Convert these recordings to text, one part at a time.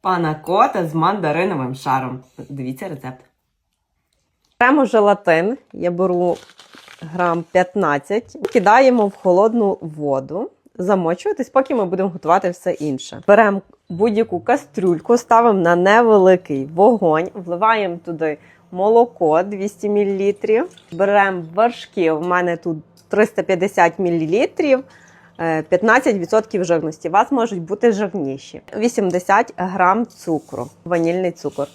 панакота з мандариновим шаром. Дивіться рецепт. Беремо желатин, я беру грам 15, кидаємо в холодну воду, замочуватись, поки ми будемо готувати все інше. Беремо будь-яку кастрюльку, ставимо на невеликий вогонь, вливаємо туди молоко 200 мл, беремо вершки, у мене тут 350 мл. Е, 15% жирності. У вас можуть бути жирніші. 80 грам цукру, ванільний цукор.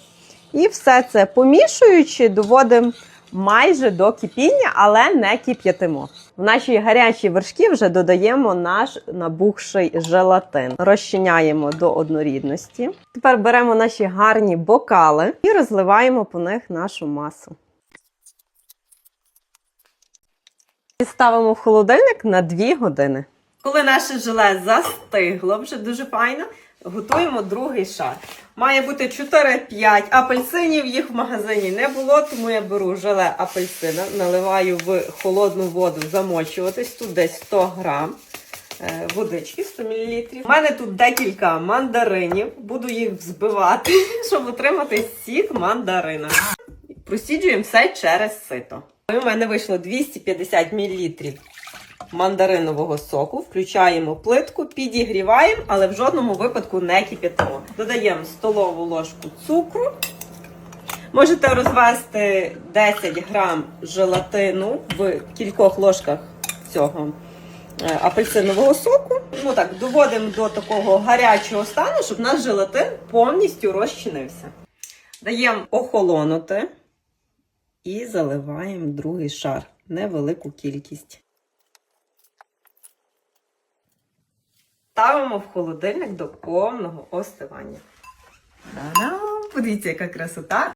І все це помішуючи, доводимо майже до кипіння, але не кип'ятимо. В наші гарячі вершки вже додаємо наш набухший желатин, розчиняємо до однорідності. Тепер беремо наші гарні бокали і розливаємо по них нашу масу. І ставимо в холодильник на 2 години. Коли наше желе застигло, вже дуже файно, готуємо другий шар. Має бути 4-5 апельсинів, їх в магазині не було, тому я беру желе апельсина, наливаю в холодну воду замочуватись, тут десь 100 грам. е, Водички 100 мл. У мене тут декілька мандаринів. Буду їх взбивати, щоб отримати сік мандарина. Просіджуємо все через сито. У мене вийшло 250 мл мандаринового соку, включаємо плитку, підігріваємо, але в жодному випадку не кип'ятимо. Додаємо столову ложку цукру. Можете розвести 10 грам желатину в кількох ложках цього е, апельсинового соку. Ну так, доводимо до такого гарячого стану, щоб наш желатин повністю розчинився. Даємо охолонути і заливаємо другий шар. Невелику кількість. Ставимо в холодильник до повного остивання. Та-дам! Подивіться, яка красота.